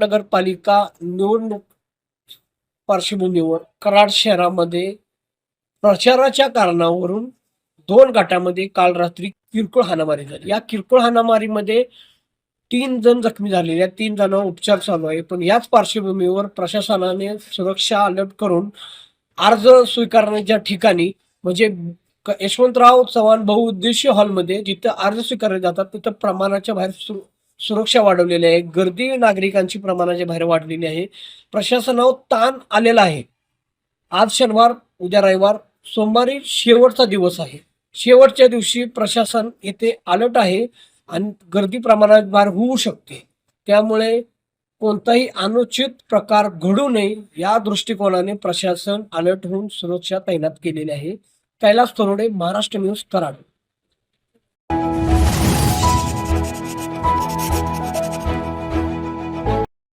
नगरपालिका निवडणूक पार्श्वभूमीवर कराड शहरामध्ये प्रचाराच्या कारणावरून दोन गटामध्ये काल रात्री किरकोळ हाणामारी झाली. या किरकोळ हाणामारीमध्ये तीन जण जखमी झालेले आहेत. तीन जण उपचार चालू आहे. पण याच पार्श्वभूमीवर प्रशासनाने सुरक्षा अलर्ट करून अर्ज स्वीकारण्याच्या ठिकाणी म्हणजे यशवंतराव चव्हाण बहुउद्देशीय हॉलमध्ये जिथं अर्ज स्वीकारले जातात तिथं प्रमाणाच्या बाहेर सुरक्षा वाढवलेली आहे. गर्दी नागरिकांची प्रमाणाच्या बाहेर वाढलेली आहे. प्रशासनावर ताण आलेला आहे. आज शनिवार उद्या रविवार सोमवारी शेवटचा दिवस आहे. शेवटच्या दिवशी प्रशासन येथे अलर्ट आहे आणि गर्दी प्रमाणात बाहेर होऊ शकते. त्यामुळे कोणताही अनुचित प्रकार घडू नये या दृष्टिकोनाने प्रशासन अलर्ट होऊन सुरक्षा तैनात केलेली आहे. कैलास तरोडे महाराष्ट्र न्यूज कराड.